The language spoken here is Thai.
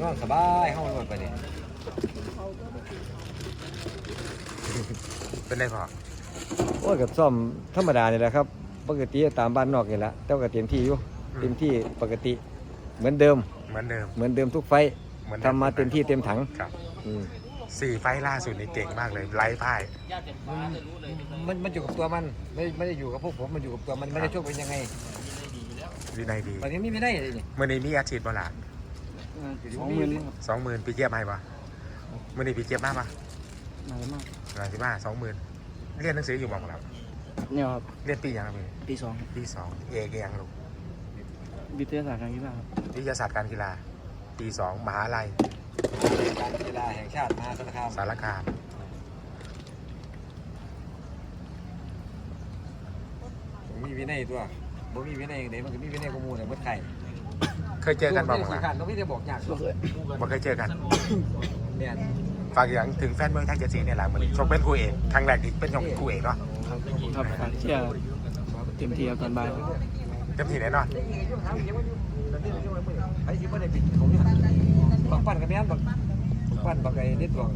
นอนสบายเฮานอนไปนี่เป็นได้พอโอ้ยกับซ่อมธรรมดานี่แหละครับ ปกติตามบ้านนอกนี่แหละแต่ว่าก็เต็มที่อยู่เต็มที่ปกติเหมือนเดิม เหมือนเดิมเหมือนเดิมทุกไฟท์เหมือนดิทำมาเต็มที่เต็มถังครับอืมสี่ไฟล์ล่าสุดนี่เก่งมากเลยไร้พ่าย มันมันอยู่กับตัวมันไม่ไม่ได้อยู่กับพวกผมมันอยู่กับตัวมันไม่ได้ช่วยเป็นยังไงวินัยดีตอนนี้มีไม่ได้เลยนี่เมื่อนี้มีอาชีพบ่ล่ะ สองหมื่นสองหมื่นพี่เจี๊ยบให้ปะเมื่อนี้พี่เจี๊ยบมาปะนานมากหลังที่มาสองหมื่นเรียนหนังสืออยู่บ้างครับเนี่ยครับเรียนปียังครับพี่ปีสองปีสองเอกยังลูกวิทยาศาสตร์การกีฬาครับวิทยาศาสตร์การกีฬา ปีสองมหาลัยการกีฬาแห่งชาติมหาสารคามสารคามผมมีวินัยตัวผมมีวินัยอย่างเดียวมันก็มีวินัยข้อมูลแต่เมื่อไทย เคยเจอกันบ้างไหไหมมต้องไม่ได้บอกยากก็เคยบ่เคยเจอกันเนี่ยฝากอย่างถึงแฟนเมืองไทยเจดสีเนี่ยแหละมือนี้ชกเป็นคู่เอกครั้งแรกที่เป็นชกคู่เอกเนาะครับครับฝากเชียร์เต็มที่ครับตอนบ่ายครับเต็มที่แน่นอนไอ้ที่ไม่ได้ปิดเขาเนี่ยบักปั้นกับแม่นบักบักปั้นบักไอ้เด็ดดวง